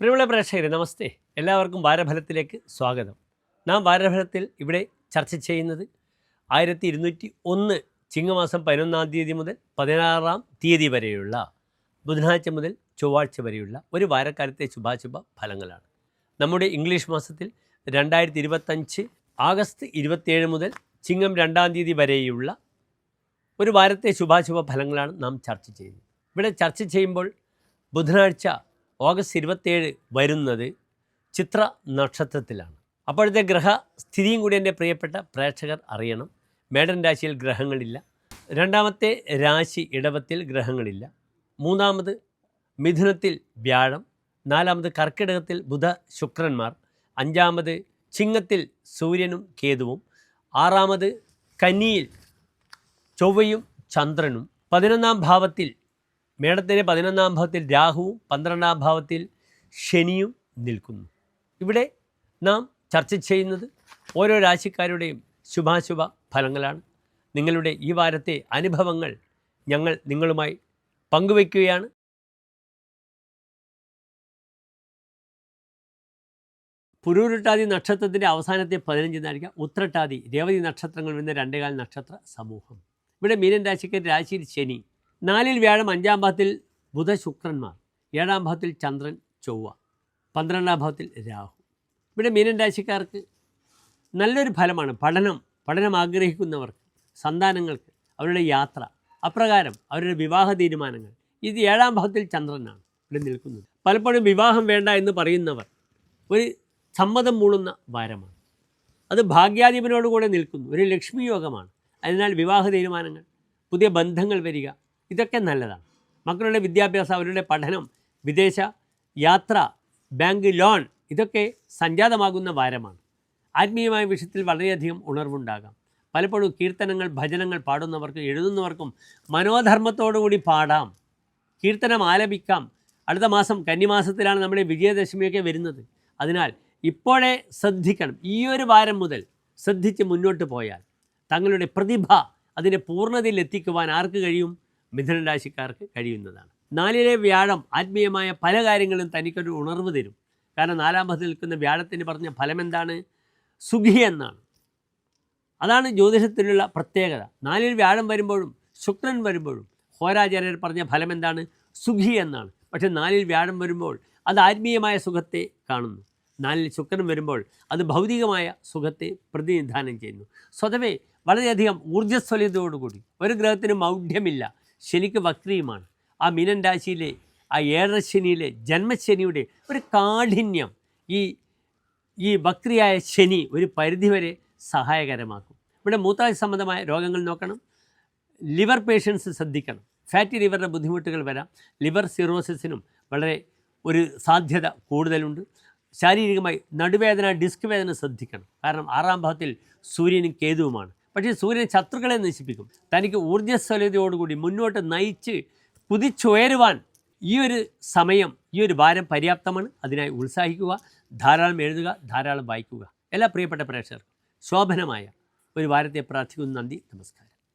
പ്രിയമുള്ള പ്രേക്ഷകരെ നമസ്തേ. എല്ലാവർക്കും വാരഫലത്തിലേക്ക് സ്വാഗതം. നാം വാരഫലത്തിൽ ഇവിടെ ചർച്ച ചെയ്യുന്നത് ആയിരത്തി ഇരുന്നൂറ്റി ഒന്ന് ചിങ്ങമാസം പതിനൊന്നാം തീയതി മുതൽ പതിനാറാം തീയതി വരെയുള്ള ബുധനാഴ്ച മുതൽ ചൊവ്വാഴ്ച വരെയുള്ള ഒരു വാരക്കാലത്തെ ശുഭാശുഭ ഫലങ്ങളാണ്. നമ്മുടെ ഇംഗ്ലീഷ് മാസത്തിൽ രണ്ടായിരത്തി ഇരുപത്തഞ്ച് ആഗസ്റ്റ് ഇരുപത്തിയേഴ് മുതൽ ചിങ്ങം രണ്ടാം തീയതി വരെയുള്ള ഒരു വാരത്തെ ശുഭാശുഭ ഫലങ്ങളാണ് നാം ചർച്ച ചെയ്യുന്നത്. ഇവിടെ ചർച്ച ചെയ്യുമ്പോൾ ബുധനാഴ്ച ഓഗസ്റ്റ് ഇരുപത്തേഴ് വരുന്നത് ചിത്ര നക്ഷത്രത്തിലാണ്. അപ്പോഴത്തെ ഗ്രഹസ്ഥിതിയും കൂടി എന്റെ പ്രിയപ്പെട്ട പ്രേക്ഷകർ അറിയണം. മേടൻ രാശിയിൽ ഗ്രഹങ്ങളില്ല. രണ്ടാമത്തെ രാശി ഇടവത്തിൽ ഗ്രഹങ്ങളില്ല. മൂന്നാമത് മിഥുനത്തിൽ വ്യാഴം. നാലാമത് കർക്കിടകത്തിൽ ബുധ ശുക്രന്മാർ. അഞ്ചാമത് ചിങ്ങത്തിൽ സൂര്യനും കേതുവും. ആറാമത് കന്നിയിൽ ചൊവ്വയും ചന്ദ്രനും. പതിനൊന്നാം ഭാവത്തിൽ മേടത്തിന്റെ പതിനൊന്നാം ഭാവത്തിൽ രാഹുവും പന്ത്രണ്ടാം ഭാവത്തിൽ ശനിയും നിൽക്കുന്നു. ഇവിടെ നാം ചർച്ച ചെയ്യുന്നത് ഓരോ രാശിക്കാരുടെയും ശുഭാശുഭ ഫലങ്ങളാണ്. നിങ്ങളുടെ ഈ വാരത്തെ അനുഭവങ്ങൾ ഞങ്ങൾ നിങ്ങളുമായി പങ്കുവയ്ക്കുകയാണ്. പുരൂരുട്ടാതി നക്ഷത്രത്തിന്റെ അവസാനത്തെ പതിനഞ്ച് നാഴിക ഉത്രട്ടാതി രേവതി നക്ഷത്രങ്ങൾ വരുന്ന രണ്ടേകാൽ നക്ഷത്ര സമൂഹം. ഇവിടെ മീനൻ രാശിക്കാർ രാശിയിൽ ശനി നാലിൽ വ്യാഴം അഞ്ചാം ഭാവത്തിൽ ബുധ ശുക്രന്മാർ ഏഴാം ഭാവത്തിൽ ചന്ദ്രൻ ചൊവ്വ പന്ത്രണ്ടാം ഭാവത്തിൽ രാഹു. ഇവിടെ മീനൻ രാശിക്കാർക്ക് നല്ലൊരു ഫലമാണ് പഠനം പഠനം ആഗ്രഹിക്കുന്നവർക്ക് സന്താനങ്ങൾക്ക് അവരുടെ യാത്ര അപ്രകാരം അവരുടെ വിവാഹ തീരുമാനങ്ങൾ. ഇത് ഏഴാം ഭാവത്തിൽ ചന്ദ്രനാണ് ഇവിടെ നിൽക്കുന്നത്. പലപ്പോഴും വിവാഹം വേണ്ട എന്ന് പറയുന്നവർ ഒരു സമ്മതം മൂളുന്ന വാരമാണ്. അത് ഭാഗ്യാധിപനോടുകൂടെ നിൽക്കുന്നു. ഒരു ലക്ഷ്മി യോഗമാണ്. അതിനാൽ വിവാഹ തീരുമാനങ്ങൾ പുതിയ ബന്ധങ്ങൾ വരിക ഇതൊക്കെ നല്ലതാണ്. മക്കളുടെ വിദ്യാഭ്യാസം അവരുടെ പഠനം വിദേശ യാത്ര ബാങ്ക് ലോൺ ഇതൊക്കെ സംജാതമാകുന്ന വാരമാണ്. ആത്മീയമായ വിഷയത്തിൽ വളരെയധികം ഉണർവുണ്ടാകാം. പലപ്പോഴും കീർത്തനങ്ങൾ ഭജനങ്ങൾ പാടുന്നവർക്കും എഴുതുന്നവർക്കും മനോധർമ്മത്തോടുകൂടി പാടാം. കീർത്തനം ആലപിക്കാം. അടുത്ത മാസം കന്നിമാസത്തിലാണ് നമ്മുടെ വിജയദശമിയൊക്കെ വരുന്നത്. അതിനാൽ ഇപ്പോഴേ ശ്രദ്ധിക്കണം. ഈ ഒരു വാരം മുതൽ ശ്രദ്ധിച്ച് മുന്നോട്ട് പോയാൽ തങ്ങളുടെ പ്രതിഭ അതിന്റെ പൂർണതയിൽ എത്തിക്കുവാൻ ആർക്ക് കഴിയും? മിഥുന രാശിക്കാർക്ക് കഴിയുന്നതാണ്. നാലിലെ വ്യാഴം ആത്മീയമായ പല കാര്യങ്ങളും തനിക്കൊരു ഉണർവ് തരും. കാരണം നാലാം പദത്തിൽ നിൽക്കുന്ന വ്യാഴത്തിന് പറഞ്ഞ ഫലം എന്താണ്? സുഖി എന്നാണ്. അതാണ് ജ്യോതിഷത്തിലുള്ള പ്രത്യേകത. നാലിൽ വ്യാഴം വരുമ്പോഴും ശുക്രൻ വരുമ്പോഴും ഹോരാചാര്യർ പറഞ്ഞ ഫലം എന്താണ്? സുഖി എന്നാണ്. പക്ഷേ നാലിൽ വ്യാഴം വരുമ്പോൾ അത് ആത്മീയമായ സുഖത്തെ കാണുന്നു. നാലിൽ ശുക്രൻ വരുമ്പോൾ അത് ഭൗതികമായ സുഖത്തെ പ്രതിനിധാനം ചെയ്യുന്നു. സ്വതവേ വളരെയധികം ഊർജസ്വലതയോടുകൂടി. ഒരു ഗ്രഹത്തിന് മൗഢ്യമില്ല. ശനിക്ക് വക്രിയുമാണ്. ആ മിനൻ രാശിയിലെ ആ ഏഴര ശനിയിലെ ജന്മശനിയുടെ ഒരു കാഠിന്യം ഈ ഈ വക്രിയായ ശനി ഒരു പരിധിവരെ സഹായകരമാക്കും. ഇവിടെ മൂത്രാശയ സംബന്ധമായ രോഗങ്ങൾ നോക്കണം. ലിവർ പേഷ്യൻസ് ശ്രദ്ധിക്കണം. ഫാറ്റി ലിവറിന്റെ ബുദ്ധിമുട്ടുകൾ വരാം. ലിവർ സിറോസിസിനും വളരെ ഒരു സാധ്യത കൂടുതലുണ്ട്. ശാരീരികമായി നടുവേദന ഡിസ്ക് വേദന ശ്രദ്ധിക്കണം. കാരണം ആറാം ഭാവത്തിൽ സൂര്യനും കേതുവുമാണ്. പക്ഷേ സൂര്യൻ ശത്രുക്കളെ നശിപ്പിക്കും. തനിക്ക് ഊർജസ്വലതയോടുകൂടി മുന്നോട്ട് നയിച്ച് കുതിച്ചുയരുവാൻ ഈ ഒരു സമയം ഈ ഒരു വാരം പര്യാപ്തമാണ്. അതിനായി ഉത്സാഹിക്കുക ധാരാളം എഴുതുക ധാരാളം വായിക്കുക. എല്ലാ പ്രിയപ്പെട്ട പ്രേക്ഷകർക്കും ശോഭനമായ ഒരു വാരത്തെ പ്രാർത്ഥിക്കുന്നു. നന്ദി നമസ്കാരം.